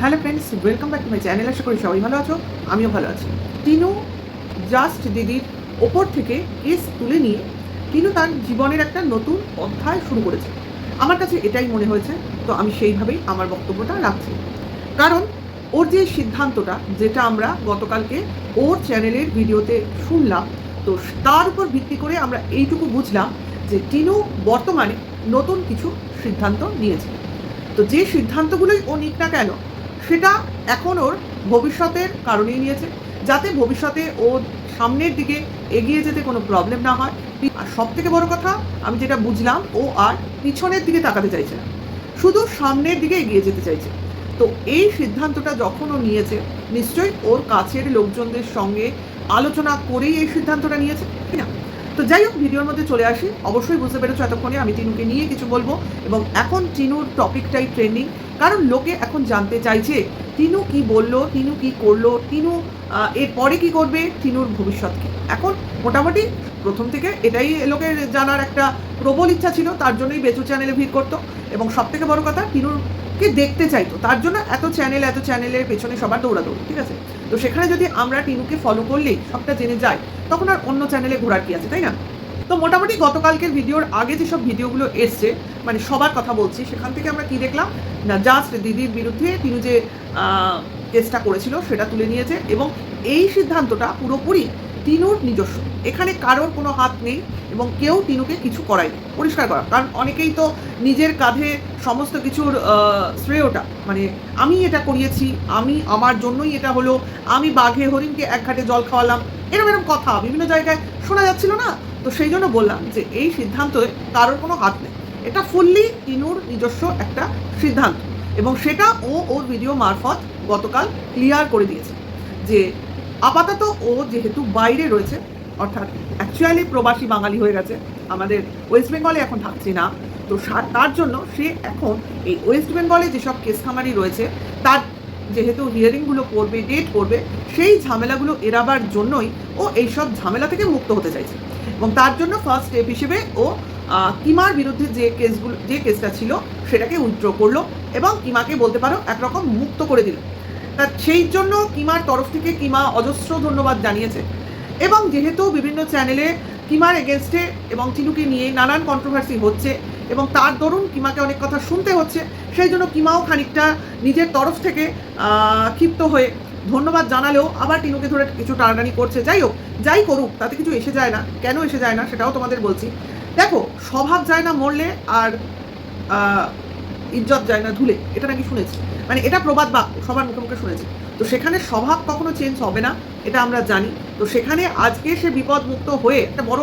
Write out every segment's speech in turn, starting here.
Hello friends welcome back to my channel আশা করি সবাই ভালো আছো, আমিও ভালো আছি। টিনু জাস্ট দিদির ওপর থেকে কেস তুলে নিয়ে টিনু তার জীবনের একটা নতুন অধ্যায় শুরু করেছে। আমার কাছে এটাই মনে হয়েছে, তো আমি সেইভাবেই আমার বক্তব্যটা রাখছি। কারণ ওর যে সিদ্ধান্তটা, যেটা আমরা গতকালকে ওর চ্যানেলের ভিডিওতে শুনলাম, তো তার উপর ভিত্তি করে আমরা এইটুকু বুঝলাম যে টিনু বর্তমানে নতুন কিছু সিদ্ধান্ত নিয়েছে। তো যে সিদ্ধান্তগুলোই ও নিক না কেন সেটা এখন ওর ভবিষ্যতের কারণেই নিয়েছে, যাতে ভবিষ্যতে ও সামনের দিকে এগিয়ে যেতে কোনো প্রবলেম না হয়। আর সব থেকে বড় কথা, আমি যেটা বুঝলাম, ও আর পিছনের দিকে তাকাতে চাইছে না। শুধু সামনের দিকে এগিয়ে যেতে চাইছে। তো এই সিদ্ধান্তটা যখন ও নিয়েছে, নিশ্চয়ই ওর কাছের লোকজনদের সঙ্গে আলোচনা করেই এই সিদ্ধান্তটা নিয়েছে। না তো যাই হোক, ভিডিওর মধ্যে চলে আসি। অবশ্যই বুঝতে পেরেছ এতক্ষণে আমি টিনুকে নিয়ে কিছু বলব এবং এখন টিনুর টপিকটাই ট্রেন্ডিং কারণ লোকে এখন জানতে চাইছে, টিনু কি বলল, টিনু কি করল, টিনু এরপরে কি করবে, টিনুর ভবিষ্যৎ কি? এখন মোটামুটি প্রথম থেকে এটাই লোকের জানার একটা প্রবল ইচ্ছা ছিল, তার জন্যই বেচু চ্যানেলে ভিড় করতো। এবং সব থেকে বড় কথা টিনুরকে দেখতে চাইতো, তার জন্য এত চ্যানেল এত চ্যানেলের পেছনে সবার দৌড়াদৌড়ি, ঠিক আছে? তো সেখানে যদি আমরা টিনুকে ফলো করলেই সবটা জেনে যাই তখন আর অন্য চ্যানেলে ঘোরার কি আছে, তাই না? তো মোটামুটি গতকালকের ভিডিওর আগে যেসব ভিডিওগুলো এসছে মানে সবার কথা বলছি, সেখান থেকে আমরা কি দেখলাম? না জাস্ট দিদির বিরুদ্ধে তিনি যে কেসটা করেছিল, সেটা তুলে নিয়েছে এবং এই সিদ্ধান্তটা পুরোপুরি তিনুর নিজস্ব। এখানে কারোর কোনো হাত নেই এবং কেউ তিনুকে কিছু করায়নি। পরিষ্কার করা। কারণ অনেকেই তো নিজের কাঁধে সমস্ত কিছুর শ্রেয়টা মানে আমি এটা করিয়েছি, আমি আমার জন্যই এটা হলো, আমি বাঘে হরিণকে এক ঘাটে জল খাওয়ালাম। এরকম এরকম কথা বিভিন্ন জায়গায় শোনা যাচ্ছিল না? তো সেই জন্য বললাম যে এই সিদ্ধান্তে কারোর কোনো হাত নেই। এটা ফুললি তিনুর নিজস্ব একটা সিদ্ধান্ত। এবং সেটা ও ওর ভিডিও মারফত গতকাল ক্লিয়ার করে দিয়েছে। যে আপাতত ও যেহেতু বাইরে রয়েছে অর্থাৎ অ্যাকচুয়ালি প্রবাসী বাঙালি হয়ে গেছে। আমাদের ওয়েস্ট বেঙ্গলে এখন থাকছে না। তো তার জন্য সে এখন এই ওয়েস্ট বেঙ্গলে যেসব কেস খামারি রয়েছে, তার যেহেতু হিয়ারিংগুলো করবে ডেট করবে, সেই ঝামেলাগুলো এড়াবার জন্যই ও এইসব ঝামেলা থেকে মুক্ত হতে চাইছে। এবং তার জন্য ফার্স্ট স্টেপ হিসেবে ও কিমার বিরুদ্ধে যে কেসগুলো যে কেসটা ছিল, সেটাকে উইথড্র করল এবং কিমাকে বলতে পারো একরকম মুক্ত করে দিল। তা সেই জন্য কিমার তরফ থেকে কিমা অজস্র ধন্যবাদ জানিয়েছে। এবং যেহেতু বিভিন্ন চ্যানেলে কিমার এগেনস্টে এবং চিনুকে নিয়ে নানান কন্ট্রোভার্সি হচ্ছে এবং তার দরুন কিমাকে অনেক কথা শুনতে হচ্ছে, সেই জন্য কিমাও খানিকটা নিজের তরফ থেকে ক্ষিপ্ত হয়ে ধন্যবাদ জানালেও আবার টিনুকে ধরে কিছু টানাটানি করছে। যাই হোক, যাই করুক, তাতে কিছু এসে যায় না। কেন এসে যায় না সেটাও তোমাদের বলছি। দেখো, স্বভাব যায় না মরলে আর ইজ্জত যায় না ধুলে, এটা নাকি শুনেছি। মানে এটা প্রবাদ বাক্য, সবার মুখে মুখে শুনেছি। তো সেখানে স্বভাব কখনো চেঞ্জ হবে না, এটা আমরা জানি। তো সেখানে আজকে সে বিপদ মুক্ত হয়ে একটা বড়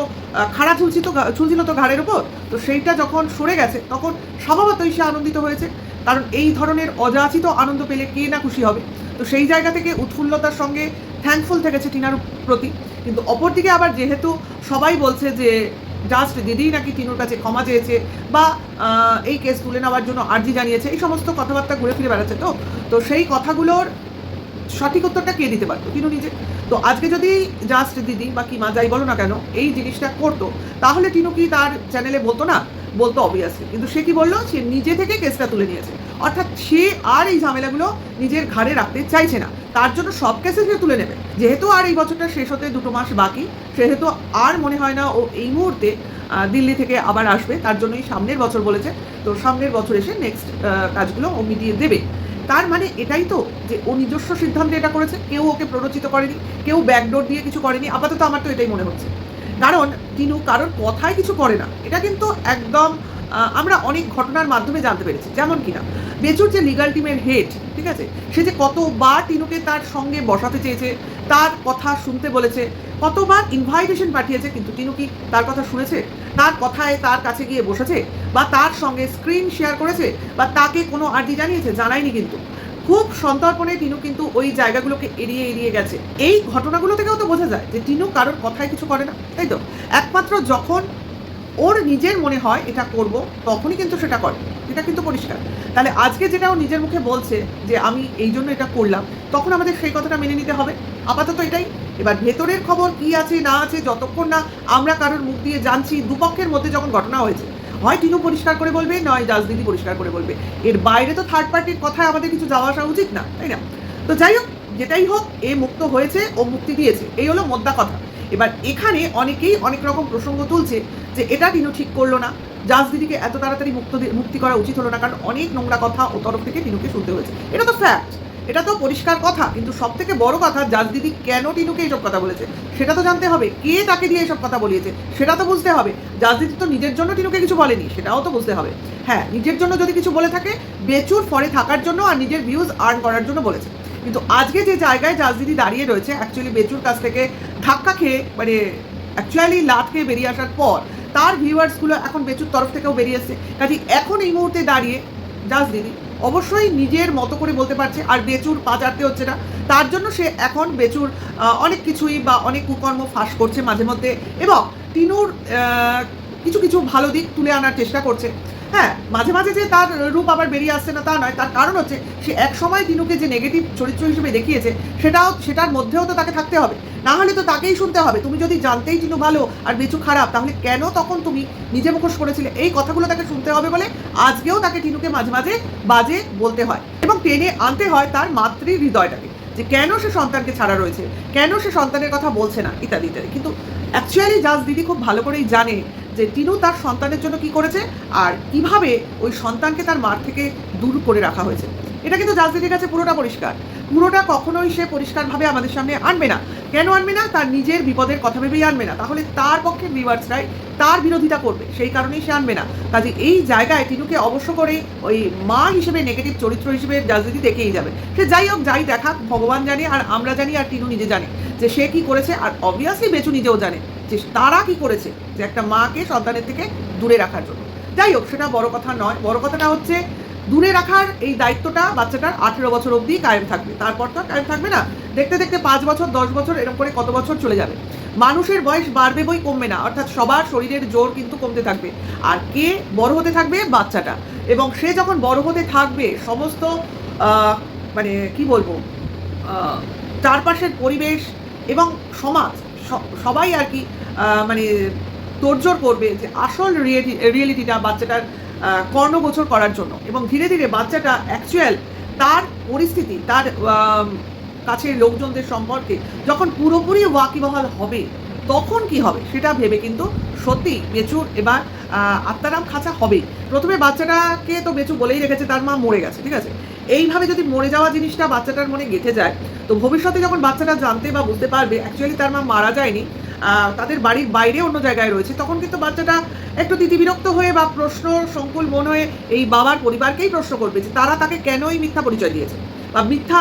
খাড়া ঝুলছিল তো ঝুলছিল তো ঘাড়ের ওপর তো সেইটা যখন সরে গেছে, তখন স্বভাবতই সে আনন্দিত হয়েছে। কারণ এই ধরনের অযাচিত আনন্দ পেলে কে না খুশি হবে? তো সেই জায়গা থেকে উৎফুল্লতার সঙ্গে থ্যাঙ্কফুল থেকেছে টিনার প্রতি। কিন্তু অপরদিকে আবার যেহেতু সবাই বলছে যে, জাস্ট দিদি নাকি টিনুর কাছে ক্ষমা চেয়েছে বা এই কেস তুলে নেওয়ার জন্য আর্জি জানিয়েছে, এই সমস্ত কথাবার্তা ঘুরে ফিরে বেড়াচ্ছে তো। তো সেই কথাগুলোর সঠিক উত্তরটা কে দিতে পারতো? টিনু নিজে। তো আজকে যদি জাস্ট দিদি বা কি মা যাই বলো না কেন, এই জিনিসটা করতো, তাহলে টিনু কি তার চ্যানেলে বলতো না? বলতো অবভিয়াসলি কিন্তু সে কি বলল? সে নিজে থেকে কেসটা তুলে নিয়েছে। অর্থাৎ সে আর এই ঝামেলাগুলো নিজের ঘাড়ে রাখতে চাইছে না। তার জন্য সব কেসে সে তুলে নেবে। যেহেতু আর এই বছরটা শেষ হতে দুটো মাস বাকি, সেহেতু আর মনে হয় না ও এই মুহূর্তে দিল্লি থেকে আবার আসবে। তার জন্যই সামনের বছর বলেছে। তো সামনের বছর এসে নেক্সট কাজগুলো ও মিটিয়ে দেবে। তার মানে এটাই তো যে ও নিজস্ব সিদ্ধান্তে এটা করেছে, কেউ ওকে প্ররোচিত করেনি, কেউ ব্যাকডোর দিয়ে কিছু করেনি, আপাতত আমার তো এটাই মনে হচ্ছে। কারণ তিনু কারোর কথায় কিছু করে না। এটা কিন্তু একদম আমরা অনেক ঘটনার মাধ্যমে জানতে পেরেছি, যেমন কিনা, বেচুর যে লিগাল টিমের হেড ঠিক আছে, সে যে কতবার টিনুকে তার সঙ্গে বসাতে চেয়েছে, তার কথা শুনতে বলেছে, কতবার ইনভাইটেশন পাঠিয়েছে, কিন্তু টিনু কি তার কথা শুনেছে? তার কথায় তার কাছে গিয়ে বসেছে বা তার সঙ্গে স্ক্রিন শেয়ার করেছে বা তাকে কোনো আর্জি জানিয়েছে, জানায়নি কিন্তু। খুব সন্তর্পণে টিনু কিন্তু ওই জায়গাগুলোকে এড়িয়ে এড়িয়ে গেছে। এই ঘটনাগুলো থেকেও তো বোঝা যায় যে টিনু কারোর কথায় কিছু করে না, তাই তো? একমাত্র যখন ওর নিজের মনে হয় এটা করব, তখনই কিন্তু সেটা করে। এটা কিন্তু পরিষ্কার। তাহলে আজকে যেটা ও নিজের মুখে বলছে যে, আমি এই জন্য এটা করলাম, তখন আমাদের সেই কথাটা মেনে নিতে হবে। আপাতত এটাই। এবার ভেতরের খবর কি আছে, না আছে, যতক্ষণ না আমরা কারোর মুখ দিয়ে জানছি, দুপক্ষের মধ্যে যখন ঘটনা হয়েছে। হয় টিনু পরিষ্কার করে বলবে, নয় রাজনীতি পরিষ্কার করে বলবে। এর বাইরে তো থার্ড পার্টির কথায় আমাদের কিছু যাওয়া আসা উচিত না, তাই না? তো যাই হোক, যেটাই হোক, এ মুক্ত হয়েছে, ও মুক্তি দিয়েছে। এই হলো মোদ্দা কথা। এবার এখানে অনেকেই অনেক রকম প্রসঙ্গ তুলছে যে এটা টিনু ঠিক করল না। জাজ দিদিকে এত তাড়াতাড়ি মুক্ত মুক্তি করা উচিত হলো না, কারণ অনেক নোংরা কথা ও তরফ থেকে টিনুকে শুনতে হয়েছে। এটা তো ফ্যাক্ট এটা তো পরিষ্কার কথা, কিন্তু সব থেকে বড় কথা, জাজ দিদি কেন টিনুকে এইসব কথা বলেছে? সেটা তো জানতে হবে, কে তাকে দিয়ে এইসব কথা বলিয়েছে? সেটা তো বুঝতে হবে। জাজ দিদি তো নিজের জন্য টিনুকে কিছু বলেনি, সেটাও তো বুঝতে হবে। হ্যাঁ নিজের জন্য যদি কিছু বলে থাকে, বেচুর ফরে থাকার জন্য আর নিজের ভিউজ আর্ন করার জন্য বলেছে। কিন্তু আজকে যে জায়গায় জাজ দিদি দাঁড়িয়ে রয়েছে অ্যাকচুয়ালি বেচুর কাছ থেকে ধাক্কা খেয়ে মানে অ্যাকচুয়ালি লাট খেয়ে বেরিয়ে আসার পর, তার ভিউয়ার্সগুলো এখন বেচুর তরফ থেকেও বেরিয়ে এসছে। কাজে এখন এই মুহূর্তে দাঁড়িয়ে জাজ দিদি। অবশ্যই নিজের মতো করে বলতে পারছে, আর বেচুর পাচারতে হচ্ছে না। তার জন্য সে এখন বেচুর অনেক কিছুই বা অনেক কুকর্ম ফাঁস করছে মাঝে মধ্যে এবং তিনুর কিছু কিছু ভালো দিক তুলে আনার চেষ্টা করছে। হ্যাঁ মাঝে মাঝে যে তার রূপ আবার বেরিয়ে আসছে না তা নয়, তার কারণ হচ্ছে সে এক সময় টিনুকে যে নেগেটিভ চরিত্র হিসেবে দেখিয়েছে, সেটাও, সেটার মধ্যেও তো তাকে থাকতে হবে। না হলে তো তাকেই শুনতে হবে। তুমি যদি জানতেই টিনু ভালো আর বেচু খারাপ, তাহলে কেন তখন তুমি নিজে মুখোশ করেছিলে? এই কথাগুলো তাকে শুনতে হবে বলে আজকেও তাকে টিনুকে মাঝে মাঝে বাজে বলতে হয় এবং টেনে আনতে হয় তার মাতৃ হৃদয়টাকে যে কেন সে সন্তানকে ছাড়া রয়েছে? কেন সে সন্তানের কথা বলছে না? ইত্যাদি ইত্যাদি। কিন্তু অ্যাকচুয়ালি জাজ দিদি খুব ভালো করেই জানে যে টিনু তার সন্তানের জন্য কি করেছে আর কীভাবে ওই সন্তানকে তার মার থেকে দূর করে রাখা হয়েছে। এটা কিন্তু জাজ দিদির কাছে পুরোটা পরিষ্কার। পুরোটা কখনোই সে পরিষ্কারভাবে আমাদের সামনে আনবে না। কেন আনবে না? তার নিজের বিপদের কথা ভেবেই আনবে না। তাহলে তার পক্ষে রিভার্স ভিউয়ার্সরাই তার বিরোধিতা করবে। সেই কারণেই সে আনবে না। কাজে এই জায়গায় টিনুকে অবশ্য করে ওই মা হিসেবে নেগেটিভ চরিত্র হিসেবে রাজনীতি দেখেই যাবে। সে যাই হোক, যাই দেখাক, ভগবান জানে আর আমরা জানি আর টিনু নিজে জানে যে সে কি করেছে। আর অবভিয়াসলি বেচু নিজেও জানে। যে তারা কি করেছে? যে একটা মাকে সন্তানের থেকে দূরে রাখার জন্য। যাই হোক, সেটা বড় কথা নয়। বড় কথাটা হচ্ছে, দূরে রাখার এই দায়িত্বটা বাচ্চাটার আঠেরো বছর অবধি কায়েম থাকবে। তারপর তো কায়েম থাকবে না। দেখতে দেখতে পাঁচ বছর, দশ বছর, এরকম করে কত বছর চলে যাবে। মানুষের বয়স বাড়বে বই কমবে না। অর্থাৎ সবার শরীরের জোর কিন্তু কমতে থাকবে। আর কে বড় হতে থাকবে? বাচ্চাটা। এবং সে যখন বড় হতে থাকবে, সমস্ত মানে কি বলব চারপাশের পরিবেশ এবং সমাজ সবাই আর কি মানে তোড়জোড় করবে যে আসল রিয়েলিটিটা বাচ্চাটার কর্ণগোচর করার জন্য। এবং ধীরে ধীরে বাচ্চাটা অ্যাকচুয়াল তার পরিস্থিতি, তার কাছের লোকজনদের সম্পর্কে যখন পুরোপুরি ওয়াকিবহাল হবে, তখন কি হবে সেটা ভেবে কিন্তু সত্যি বেচুর এবার আত্মারাম খাঁচা হবেই। প্রথমে বাচ্চাটাকে তো বেচু বলেই রেখেছে, তার মা মরে গেছে, ঠিক আছে? এইভাবে যদি মরে যাওয়া জিনিসটা বাচ্চাটার মনে গেঁথে যায়, তো ভবিষ্যতে যখন বাচ্চাটা জানতে বা বুঝতে পারবে অ্যাকচুয়ালি তার মা মারা যায়নি তাদের বাড়ির বাইরে অন্য জায়গায় রয়েছে। তখন কিন্তু বাচ্চাটা একটু তিতিবিরক্ত হয়ে বা প্রশ্ন সংকুল মন হয়ে এই বাবার পরিবারকেই প্রশ্ন করবে যে তারা তাকে কেনই মিথ্যা পরিচয় দিয়েছে বা মিথ্যা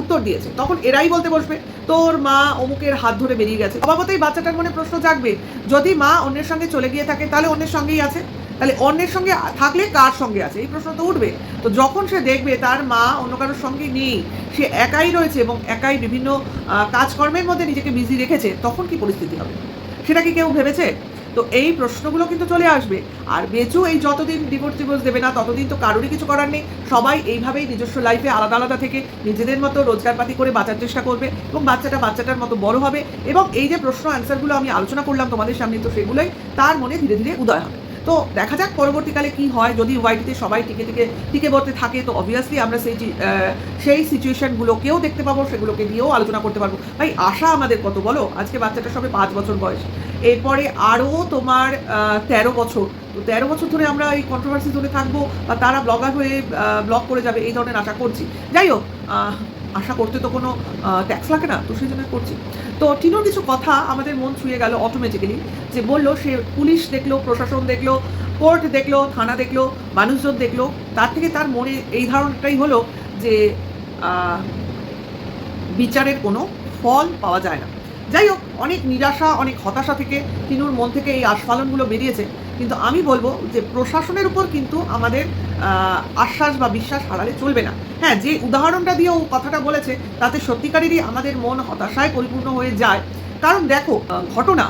উত্তর দিয়েছে। তখন এরাই বলতে বসবে, তোর মা অমুকের হাত ধরে বেরিয়ে গেছে। অবাবতেই বাচ্চাটার মনে প্রশ্ন জাগবে, যদি মা অন্যের সঙ্গে চলে গিয়ে থাকে, তাহলে অন্যের সঙ্গেই আছে? তাহলে অন্যের সঙ্গে থাকলে কার সঙ্গে আছে? এই প্রশ্ন তো উঠবে। তো যখন সে দেখবে তার মা অন্য কারোর সঙ্গে নেই, সে একাই রয়েছে এবং একাই বিভিন্ন কাজকর্মের মধ্যে নিজেকে বিজি রেখেছে, তখন কি পরিস্থিতি হবে? সেটা কি কেউ ভেবেছে? তো এই প্রশ্নগুলো কিন্তু চলে আসবে। আর বেচু এই যতদিন ডিভোর্স ডিভোর্স দেবে না, ততদিন তো কারোরই কিছু করার নেই। সবাই এইভাবেই নিজস্ব লাইফে আলাদা আলাদা থেকে নিজেদের মতো রোজগারপাতি করে বাঁচার চেষ্টা করবে এবং বাচ্চাটা বাচ্চাটার মতো বড় হবে। এবং এই যে প্রশ্ন অ্যান্সারগুলো আমি আলোচনা করলাম তোমাদের সামনে, তো সেগুলোই তার মনে ধীরে ধীরে উদয় হবে। তো দেখা যাক পরবর্তীকালে কি হয়। যদি ওয়াইটিতে সবাই টিকে টিকে টিকে বলতে থাকে, তো অবভিয়াসলি আমরা সেই সেই সিচুয়েশনগুলোকেও দেখতে পাবো, সেগুলোকে নিয়েও আলোচনা করতে পারব। ভাই, আশা আমাদের কত বলো? আজকে বাচ্চাটা সবে পাঁচ বছর বয়স। এরপরে আরও তোমার তেরো বছর। তো তেরো বছর ধরে আমরা এই কন্ট্রোভার্সি ধরে থাকব বা তারা ব্লগার হয়ে ব্লগ করে যাবে, এই ধরনের আশা করছি। যাই হোক আশা করতে তো কোনো ট্যাক্স লাগে না, তো সেই জন্য করছি। তো টিনোর কিছু কথা আমাদের মন ছুঁয়ে গেল অটোমেটিক্যালি যে বলল সে পুলিশ দেখল, প্রশাসন দেখল কোর্ট দেখল, থানা দেখল, মানুষজন দেখল, তার থেকে তার মনে এই ধারণাটাই হলো যে বিচারের কোনো ফল পাওয়া যায় না। যাই হোক, অনেক নিরাশা, অনেক হতাশা থেকে টিনুর মন থেকে এই আস্ফালনগুলো বেরিয়েছে। কিন্তু আমি বলব যে প্রশাসনের উপর কিন্তু আমাদের আশ্বাস বা বিশ্বাস হারালে চলবে না। হ্যাঁ যে উদাহরণটা দিয়ে ও কথাটা বলেছে, তাতে সত্যিকারেরই আমাদের মন হতাশায় পরিপূর্ণ হয়ে যায়। কারণ দেখো ঘটনা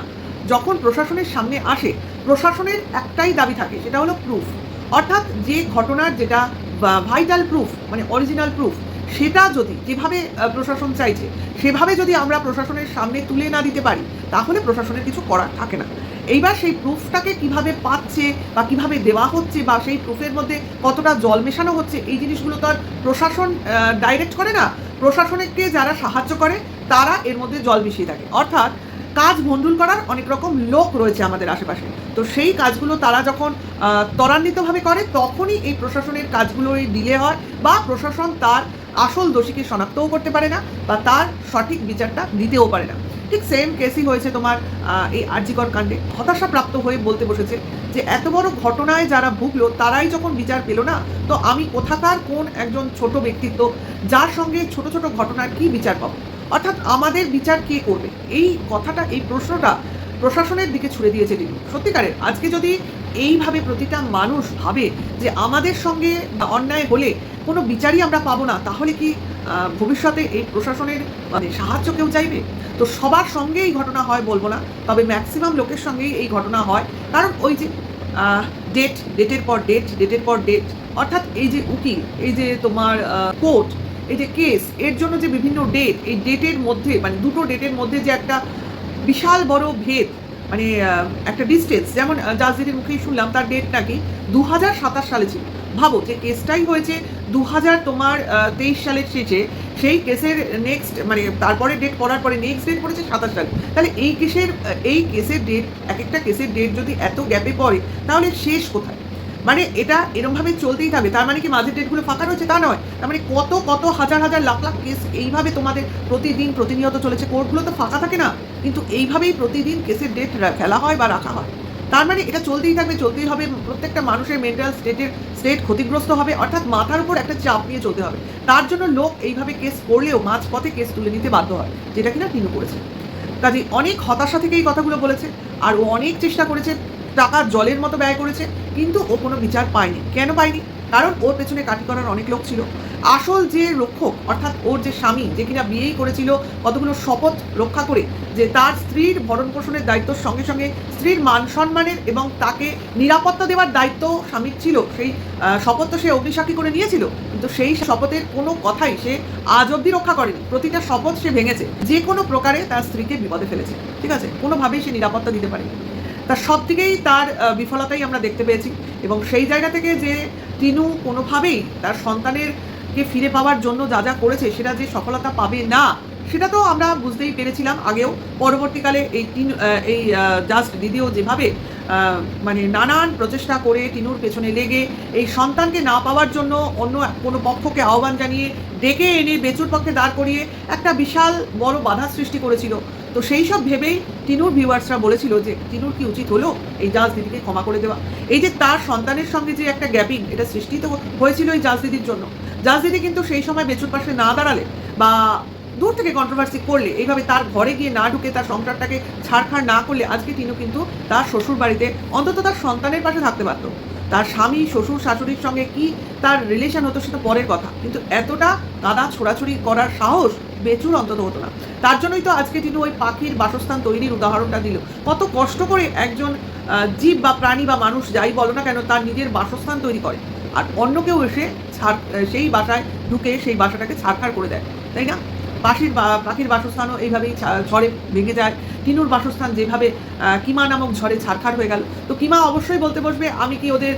যখন প্রশাসনের সামনে আসে, প্রশাসনের একটাই দাবি থাকে, সেটা হলো প্রুফ অর্থাৎ যে ঘটনার যেটা ভাইটাল প্রুফ মানে অরিজিনাল প্রুফ সেটা যদি, যেভাবে প্রশাসন চাইছে, সেভাবে যদি আমরা প্রশাসনের সামনে তুলে না দিতে পারি, তাহলে প্রশাসনের কিছু করার থাকে না। এইবার সেই প্রুফটাকে কীভাবে পাচ্ছে বা কীভাবে দেওয়া হচ্ছে বা সেই প্রুফের মধ্যে কতটা জল মেশানো হচ্ছে, এই জিনিসগুলো তো আর প্রশাসন ডাইরেক্ট করে না। প্রশাসনকে যারা সাহায্য করে, তারা এর মধ্যে জল মিশিয়ে থাকে। অর্থাৎ কাজ ভণ্ডুল করার অনেক রকম লোক রয়েছে আমাদের আশেপাশে। তো সেই কাজগুলো তারা যখন ত্বরান্বিতভাবে করে, তখনই এই প্রশাসনের কাজগুলো ডিলে হয় বা প্রশাসন তার আসল দোষীকে শনাক্তও করতে পারে না বা তার সঠিক বিচারটা দিতেও পারে না। ঠিক সেম কেসই হয়েছে তোমার এই আর্জিকর কাণ্ডে। হতাশাপ্রাপ্ত হয়ে বলতে বসেছে যে এত বড় ঘটনায় যারা ভুগলো, তারাই যখন বিচার পেল না, তো আমি কোথাকার কোন একজন ছোট ব্যক্তিত্ব, যার সঙ্গে ছোট ছোট ঘটনার কি বিচার পাবো? অর্থাৎ আমাদের বিচার কে করবে? এই কথাটা, এই প্রশ্নটা প্রশাসনের দিকে ছুড়ে দিয়েছে তিনি সত্যিকারের, আজকে যদি এইভাবে প্রতিটা মানুষ ভাবে যে আমাদের সঙ্গে অন্যায় হলে কোনো বিচারই আমরা পাবো না, তাহলে কি ভবিষ্যতে এই প্রশাসনের মানে সাহায্য কেউ চাইবে? তো সবার সঙ্গে এই ঘটনা হয় বলব না, তবে ম্যাক্সিমাম লোকের সঙ্গেই এই ঘটনা হয়। কারণ ওই যে ডেট ডেটের পর ডেট ডেটের পর ডেট অর্থাৎ এই যে উকিল, এই যে তোমার কোর্ট এই যে কেস এর জন্য যে বিভিন্ন ডেট এই ডেটের মধ্যে মানে দুটো ডেটের মধ্যে যে একটা বিশাল বড় ভেদ মানে একটা ডিস্টেন্স যেমন জাজদিনের মুখেই শুনলাম, তার ডেট নাকি দু হাজার সাতাশ সালে ছিল। ভাবো যে কেসটাই হয়েছে দু হাজার তোমার তেইশ সালের শেষে, সেই কেসের নেক্সট মানে তারপরে ডেট পড়ার পরে নেক্সট ডেট পড়েছে সাতাশ সালে তাহলে এই কেসের এই কেসের ডেট এক একটা কেসের ডেট যদি এত গ্যাপে পড়ে, তাহলে শেষ কোথায়? মানে এটা এরমভাবে চলতেই থাকবে। তার মানে কি মাঝের ডেটগুলো ফাঁকা রয়েছে? তা নয়। তার মানে কত কত হাজার হাজার, লাখ লাখ কেস এইভাবে তোমাদের প্রতিদিন প্রতিনিয়ত চলেছে। কোর্টগুলো তো ফাঁকা থাকে না। কিন্তু এইভাবেই প্রতিদিন কেসের ডেট ফেলা হয় বা রাখা হয়। তার মানে এটা চলতেই থাকবে, চলতেই হবে, প্রত্যেকটা মানুষের মেন্টাল স্টেটের স্টেট ক্ষতিগ্রস্ত হবে, অর্থাৎ মাথার উপর একটা চাপ নিয়ে চলতে হবে। তার জন্য লোক এইভাবে কেস করলেও মাঝপথে কেস তুলে নিতে বাধ্য হয়, যেটা কিনা তিনু করেছে। কাজে অনেক হতাশা থেকে এই কথাগুলো বলেছে, আর ও অনেক চেষ্টা করেছে টাকা জলের মতো ব্যয় করেছে, কিন্তু ও কোনো বিচার পায়নি। কেন পায়নি? কারণ ওর পেছনে কাটি করার অনেক লোক ছিল। আসল যে রক্ষক, অর্থাৎ ওর যে স্বামী, যে কিনা বিয়েই করেছিল, কতগুলো শপথ রক্ষা করে, যে তার স্ত্রীর ভরণ পোষণের দায়িত্বর সঙ্গে সঙ্গে স্ত্রীর মান সম্মানের এবং তাকে নিরাপত্তা দেওয়ার দায়িত্ব স্বামীর ছিল। সেই শপথ তো সে অগ্নিসাক্ষী করে নিয়েছিল, কিন্তু সেই শপথের কোনো কথাই সে আজ অবধি রক্ষা করেনি। প্রতিটা শপথ সে ভেঙেছে। যে কোনো প্রকারে তার স্ত্রীকে বিপদে ফেলেছে। ঠিক আছে? কোনোভাবেই সে নিরাপত্তা দিতে পারেনি। তার সব দিকেই তার বিফলতাই আমরা দেখতে পেয়েছি এবং সেই জায়গা থেকে যে তিনু কোনোভাবেই তার সন্তানের কে ফিরে পাওয়ার জন্য যা যা করেছে, সেটা যে সফলতা পাবে না, সেটা তো আমরা বুঝতেই পেরেছিলাম আগেও। পরবর্তীকালে এই তিন এই জাস্ট দিদিও যেভাবে মানে নানান প্রচেষ্টা করে টিনুর পেছনে লেগে, এই সন্তানকে না পাওয়ার জন্য অন্য কোনো পক্ষকে আহ্বান জানিয়ে, ডেকে এনে বেচুর পক্ষে দাঁড় করিয়ে একটা বিশাল বড় বাধা সৃষ্টি করেছিল। তো সেই সব ভেবেই টিনুর ভিউয়ার্সরা বলেছিল যে টিনুর কি উচিত হলো এই জাজ দিদিকে ক্ষমা করে দেওয়া? এই যে তার সন্তানের সঙ্গে যে একটা গ্যাপিং, এটা সৃষ্টি তো হয়েছিল এই জাজ দিদির জন্য। জাজ দিদি কিন্তু সেই সময় বেচুর পাশে না দাঁড়ালে বা দূর থেকে কন্ট্রোভার্সি করলে, এইভাবে তার ঘরে গিয়ে না ঢুকে তার সংসারটাকে ছাড়খাড় না করলে, আজকে টিনু কিন্তু তার শ্বশুর বাড়িতে অন্তত তার সন্তানের পাশে থাকতে পারতো। তার স্বামী, শ্বশুর, শাশুড়ির সঙ্গে কি তার রিলেশন হতো সেটা পরের কথা। কিন্তু এতটা কাদা ছোড়াছুড়ি করার সাহস বেচুর অন্তত হতো না। তার জন্যই তো আজকে তিনি ওই পাখির বাসস্থান তৈরির উদাহরণটা দিল। কত কষ্ট করে একজন জীব বা প্রাণী বা মানুষ যাই বলো না কেন তার নিজের বাসস্থান তৈরি করে। আর অন্য কেউ এসে ছাড়, সেই বাসায় ঢুকে সেই বাসাটাকে ছাড়খাড় করে দেয়। তাই না? পাখির পাখির বাসস্থানও এইভাবেই ঝড়ে ভেঙে যায়। টিনুর বাসস্থান যেভাবে কিমা নামক ঝড়ে ছাড়খাড় হয়ে গেল। তো কিমা অবশ্যই বলতে বসবে, আমি কি ওদের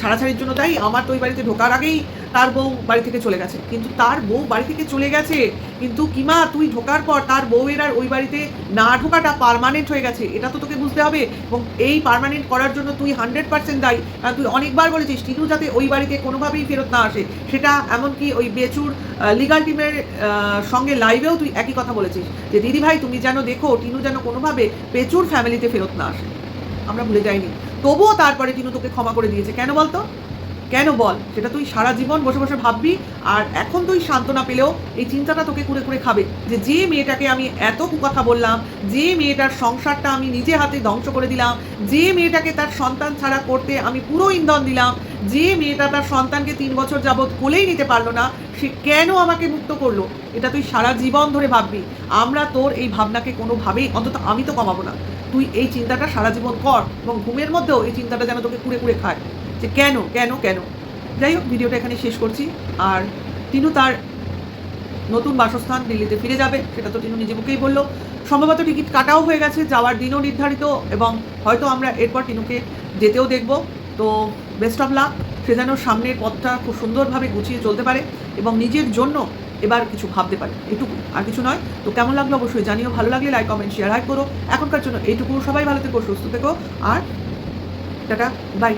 ছাড়াছাড়ির জন্য তাই আমার তো ওই বাড়িতে ঢোকার আগেই তার বউ বাড়ি থেকে চলে গেছে। কিন্তু তার বউ বাড়ি থেকে চলে গেছে। কিন্তু কিমা, তুই ঢোকার পর তার বউয়ের আর ওই বাড়িতে না ঢোকাটা পারমানেন্ট হয়ে গেছে। এটা তো তোকে বুঝতে হবে। এবং এই পারমানেন্ট করার জন্য তুই হান্ড্রেড পার্সেন্ট দায়ী। কারণ তুই অনেকবার বলেছিস, টিনু, যাতে ওই বাড়িতে কোনোভাবেই ফেরত না আসে। সেটা এমনকি ওই বেচুর লিগাল টিমের সঙ্গে লাইভেও তুই একই কথা বলেছিস। যে দিদি ভাই তুমি যেন দেখো, টিনু যেন কোনোভাবে বেচুর ফ্যামিলিতে ফেরত না আসে। আমরা ভুলে যাইনি। তবুও তারপরে টিনু তোকে ক্ষমা করে দিয়েছে। কেন বলতো? কেন বল? সেটা তুই সারা জীবন বসে বসে ভাববি, আর এখন তুই সান্ত্বনা পেলেও এই চিন্তাটা তোকে কুড়ে কুড়ে খাবে যে যে মেয়েটাকে আমি এত কুকথা বললাম, যে মেয়েটার সংসারটা আমি নিজে হাতে ধ্বংস করে দিলাম, যে মেয়েটাকে তার সন্তান ছাড়া করতে আমি পুরো ইন্ধন দিলাম, যে মেয়েটা তার সন্তানকে তিন বছর যাবৎ কোলেই নিতে পারল না, সে কেন আমাকে মুক্ত করল? এটা তুই সারা জীবন ধরে ভাববি। আমরা তোর এই ভাবনাকে কোনোভাবেই, অন্তত আমি তো কমাবো না। তুই এই চিন্তাটা সারা জীবন কর এবং ঘুমের মধ্যেও এই চিন্তাটা যেন তোকে কুড়ে কুড়ে খায়। যে কেন কেন কেন? যাই হোক ভিডিওটা এখানে শেষ করছি। আর টিনু তার নতুন বাসস্থান দিল্লিতে ফিরে যাবে, সেটা তো টিনু নিজে মুখেই বলল। সম্ভবত টিকিট কাটাও হয়ে গেছে, যাওয়ার দিনও নির্ধারিত, এবং হয়তো আমরা এরপর টিনুকে যেতেও দেখব। তো বেস্ট অফ লাক সে যেন সামনের পথটা খুব সুন্দরভাবে গুছিয়ে চলতে পারে, এবং নিজের জন্য এবার কিছু ভাবতে পারে। এটুকু আর কিছু নয়। তো কেমন লাগল অবশ্যই জানিও, ভালো লাগলে লাইক কমেন্ট শেয়ার হাই করো। এখনকার জন্য এইটুকু সবাই ভালো থেকো, সুস্থ থেকো, আর টাটা বাই